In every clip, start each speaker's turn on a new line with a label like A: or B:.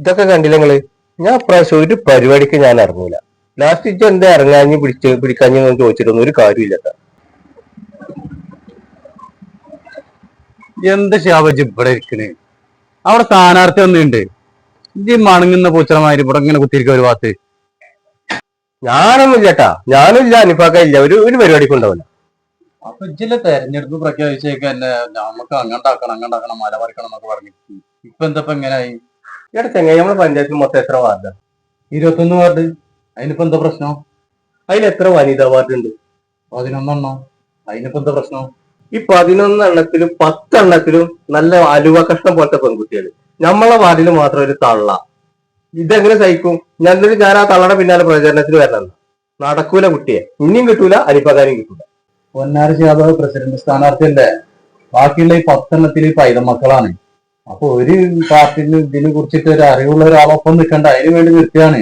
A: ഇതൊക്കെ കണ്ടില്ല നിങ്ങൾ? ഞാൻ പ്രാവശ്യം ഒരു പരിപാടിക്ക് ഞാൻ ഇറങ്ങൂല. ലാസ്റ്റ് ഇജ്ജ് എന്താ ഇറങ്ങാഞ്ഞ് പിടിച്ച് പിടിക്കാഞ്ഞ് ചോദിച്ചിട്ടൊന്നും ഒരു കാര്യമില്ല.
B: എന്ത് ശാപജി ഇവിടെ ഇരിക്കണേ? അവിടെ സ്ഥാനാർത്ഥി ഒന്നുണ്ട് ഇജ്ജ് മണങ്ങുന്ന പൂച്ചറമാര് ഇവിടെ ഇങ്ങനെ കുത്തിയിരിക്കും ഒരു ഭാഗത്ത്.
A: ഞാനൊന്നും ഇല്ലട്ടാ ഞാനും ഇല്ല അനുഭവക്ക ഇല്ല. ഒരു ഒരു പരിപാടിക്ക് ഉണ്ടാവില്ല.
B: അപ്പൊ ഇജ്ജിലെ തെരഞ്ഞെടുപ്പ് പ്രഖ്യാപിച്ചേക്കല്ലേ നമുക്ക് അങ്ങണ്ടാക്കണം അങ്ങണ്ടാക്കണം മല പറിക്കണം എന്നൊക്കെ പറഞ്ഞു ഇപ്പൊ എന്താ ഇപ്പൊ എങ്ങനെയായി
A: ഇവിടെ ചെങ്ങായി നമ്മുടെ പഞ്ചായത്തിൽ മൊത്തം എത്ര വാർഡ്?
B: ഇരുപത്തൊന്ന് വാർഡ്. അതിനിപ്പോ എന്താ പ്രശ്നം?
A: അതിന് എത്ര വനിതാ വാർഡ് ഉണ്ട്
B: പതിനൊന്നെണ്ണോ. അതിനിപ്പോ എന്താ പ്രശ്നം?
A: ഈ പതിനൊന്നെണ്ണത്തിലും പത്തെണ്ണത്തിലും നല്ല അലുവ കഷ്ണം പോലത്തെ പെൺകുട്ടികൾ നമ്മളെ വാർഡിൽ മാത്രം ഒരു തള്ള. ഇതെങ്ങനെ സഹിക്കും? ഞാനൊരു ഞാൻ ആ തള്ളയുടെ പിന്നാലെ പ്രചരണത്തിന് വരണം. നടക്കൂല കുട്ടിയെ. ഇനിയും കിട്ടൂല അരിപ്പകാരും കിട്ടൂല.
B: പൊന്നാര യാദവ് പ്രസിഡന്റ് സ്ഥാനാർത്ഥിയല്ലേ? ബാക്കിയുള്ള ഈ പത്തെണ്ണത്തിൽ ഈ പൈതം മക്കളാണ് അപ്പൊ ഒരു പാർട്ടിന് ഇതിനെ കുറിച്ചിട്ട് ഒരു അറിവുള്ള ഒരാളൊപ്പം നിൽക്കണ്ട. അതിന് വേണ്ടി നിർത്തിയാണ്.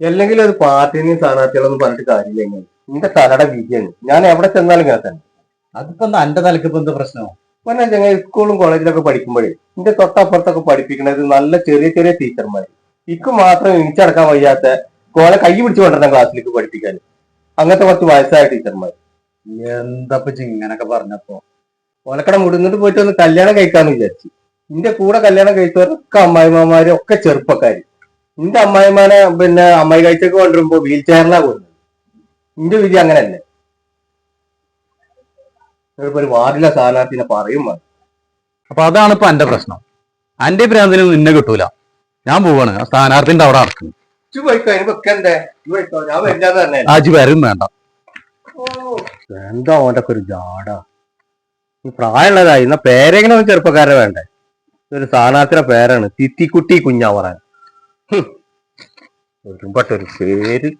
A: അല്ലെങ്കിൽ അത് പാർട്ടിനെയും സ്ഥാനാർത്ഥികളൊന്നും പറഞ്ഞിട്ട് കാര്യമില്ല എങ്ങനെ എന്റെ തലയുടെ വിധിയാണ്. ഞാൻ എവിടെ ചെന്നാലും ഇങ്ങനെ തന്നെ.
B: അതിപ്പോ എന്റെ തലക്ക് ഇപ്പൊ എന്താ പ്രശ്നമോ
A: പിന്നെ ഞങ്ങൾ സ്കൂളും കോളേജിലൊക്കെ പഠിക്കുമ്പോഴേ നിന്റെ തൊട്ടപ്പുറത്തൊക്കെ പഠിപ്പിക്കുന്നത് നല്ല ചെറിയ ചെറിയ ടീച്ചർമാർ ഇക്ക് മാത്രം എനിച്ചടക്കാൻ വയ്യാത്ത കോളെ കൈ പിടിച്ചു കൊണ്ടിരുന്ന ക്ലാസ്സിലേക്ക് പഠിപ്പിക്കാൻ. അങ്ങനത്തെ കുറച്ച് വയസ്സായ ടീച്ചർമാർ
B: എന്താ ഇങ്ങനൊക്കെ പറഞ്ഞപ്പോ?
A: ഓലക്കട മുടുന്നിട്ട് പോയിട്ട് ഒന്ന് കല്യാണം കഴിക്കാന്ന് വിചാരിച്ചു. നിന്റെ കൂടെ കല്യാണം കഴിച്ചവരൊക്കെ അമ്മായിമാര് ഒക്കെ ചെറുപ്പക്കാര്. നിന്റെ അമ്മായിമാനെ പിന്നെ അമ്മായി കഴിച്ചൊക്കെ കൊണ്ടുവരുമ്പോ വീൽ ചെയറിലാ പോകുന്നത് നിന്റെ വിധി അങ്ങനെ അല്ലേ ഒരു വാർഡിലെ സ്ഥാനാർത്ഥിനെ പറയും വേണം.
B: അപ്പൊ അതാണ് ഇപ്പൊ എന്റെ പ്രശ്നം. എന്റെ ഭ്രാന്തിന് നിന്നെ കിട്ടൂല. ഞാൻ പോവാണ്. ആ സ്ഥാനാർത്ഥിന്റെ അവിടെ നടക്കുന്നു.
A: ഇജ്ജ് പോയിക്കോ എനിക്കൊക്കെ എന്തേ ഇജ്ജ് പോയിക്കോ ഞാൻ വരില്ലാന്ന് തന്നെ
B: ആജി വരും വേണ്ട.
A: എന്താ ഒക്കെ ഒരു ജാട പ്രായമുള്ളതായി എന്നാ പേരെങ്ങനെ ഒരു ചെറുപ്പക്കാരെ വേണ്ടേ? ഒരു സ്ഥാനാർത്ഥിയുടെ പേരാണ്. തിത്തിക്കുട്ടി കുഞ്ഞാവറാൻ. ഒരുമ്പട്ടൊരു പേര്.